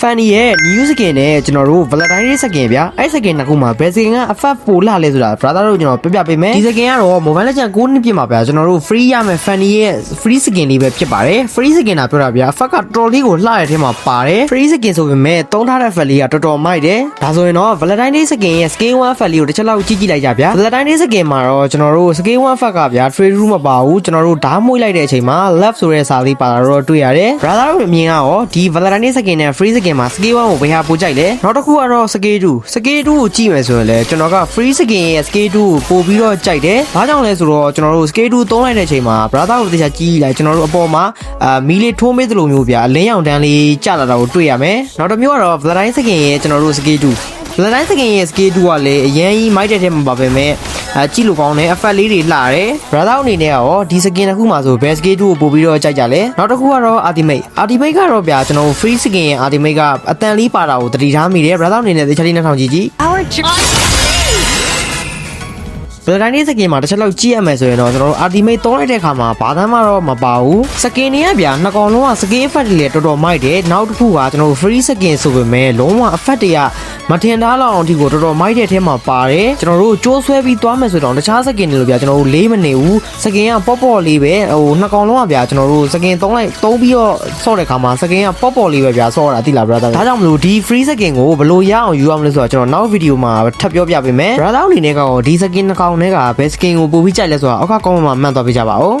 Fanny ရဲ့ new skin နဲ့ကျွန်တော်တို့ Valentine Day skin ဗျာအဲ့ skin နှစ်ခုမှာဘယ် skin ကအဖက်ပိုလာလဲဆိုတာ brother တို့ကျွန်တော်ပြပြပေးမယ်ဒီ skin ကတော့ Mobile Legends 9နှစ်ပြည့်မှာဗျာကျွန်တော်တို့ free ရမယ် Fanny ရဲ့ free skin လေးပဲဖြစ်ပါတယ် free skin တာပြောတာဗျာအဖက်ကတော်တော်လေးကိုလှရတဲ့ထဲမှာပါတယ် free skin ဆိုပေမဲ့တုံးထားတဲ့ fat လေးကတော်တော်မိုက်တယ်ဒါဆိုရင်တော့ Valentine Day skin ရဲ့ skin 1 fat လေးကိုတစ်ချက်လောက်ကြည့်ကြည့်လိုက်ကြဗျာ Valentine Day skin မှာတော့ကျွန်တော်တို့ skin 1 fat ကဗျာ trade room မပါဘူးကျွန်တော်တို့ဓာတ်မွေးလိုက်တဲ့အချိန်မှာ left ဆိုတဲ့စာလေးပါလာတော့တွေ့ရတယ် brother တို့အမြင်ကရောဒီ Valentine Day skin နဲ့ free skin မှာ skin 1ကိုဘယ်ဟာပိုကြိုက်လဲနောက်တစ်ခုကတော့ skin 2 skin 2ကိုကြည့်မယ်ဆိုရင်လည်းကျွန်တော်က free skin ရဲ့ skin 2ကိုပို့ပြီးတော့ကြိုက်တယ်ဘာကြောင့်လဲဆိုတော့ကျွန်တော်တို့ skin 2သုံးလိုက်တဲ့အချိန်မှာ brother တို့တရားကြည့်လိုက်ကျွန်တော်တို့အပေါ်မှာအာမီလေးထိုးမေးသလိုမျိုးဗျာအလင်းရောင်တန်းလေးကျလာတာကိုတွေ့ရမယ်နောက်တစ်မျိုးကတော့ Valentine skin ရဲ့ကျွန်တော်တို့ skin 2 Valentine skin ရဲ့ skin 2ကလည်းအရင်ကြီးမိုက်တဲ့ထဲမှာပါပဲမဲ့ အဲကြည့်လို့ကောင်းတယ်အဖက်လေးတွေလှတယ် brother အနေနဲ့ရောဒီ skin တစ်ခုမှဆို best skin 2ကိုပို့ပြီးတော့ကြိုက်ကြလဲနောက်တစ်ခုကတော့ ultimate ultimate ကတော့ဗျာကျွန်တော်တို့ free skin ရဲ့ ultimate ကအတန်လေးပါတာကိုတတိထားမိတယ် brother အနေနဲ့တခြားလေးနှောင်ကြည့်ကြည့် Our chicken. ဘယ်တိုင်းလေးစကင်မှာတစ်ချက်လောက်ကြည့်ရမယ်ဆိုရင်တော့ကျွန်တော်တို့ ultimate သုံးလိုက်တဲ့အခါမှာဘာသာမှတော့မပါဘူးစကင်တွေကဗျာနှစ်ကောင်လုံးကစကင် effect တွေလည်းတော်တော်မိုက်တယ်နောက်တစ်ခုကကျွန်တော်တို့ free skin ဆိုပေမဲ့လုံးဝ effect တွေက မထင်သားလောက်အောင်ဒီကိုတော်တော်မိုက်တဲ့ထဲမှာပါတယ်ကျွန်တော်တို့ကြိုးဆွဲပြီးသွားမယ်ဆိုတော့တခြားစကင်တွေလိုဗျာကျွန်တော်တို့လေးမနေဘူးစကင်ကပေါ့ပေါ့လေးပဲဟိုနှစ်ကောင်လုံးကဗျာကျွန်တော်တို့စကင်သုံးလိုက်သုံးပြီးတော့ဆော့တဲ့ခါမှာစကင်ကပေါ့ပေါ့လေးပဲဗျာဆော့တာသိလား brother ဒါကြောင့်မလို့ဒီ free skin ကိုဘယ်လိုရအောင်ယူရမလဲဆိုတော့ကျွန်တော်နောက်ဗီဒီယိုမှာထပ်ပြောပြပေးမယ် brother အနေနဲ့ကတော့ဒီ skin နှစ်ကောင်နဲ့ကဘယ် skin ကိုပို့ပြီးကြိုက်လဲဆိုတော့အောက်က comment မှာမှတ်သွားပေးကြပါဦး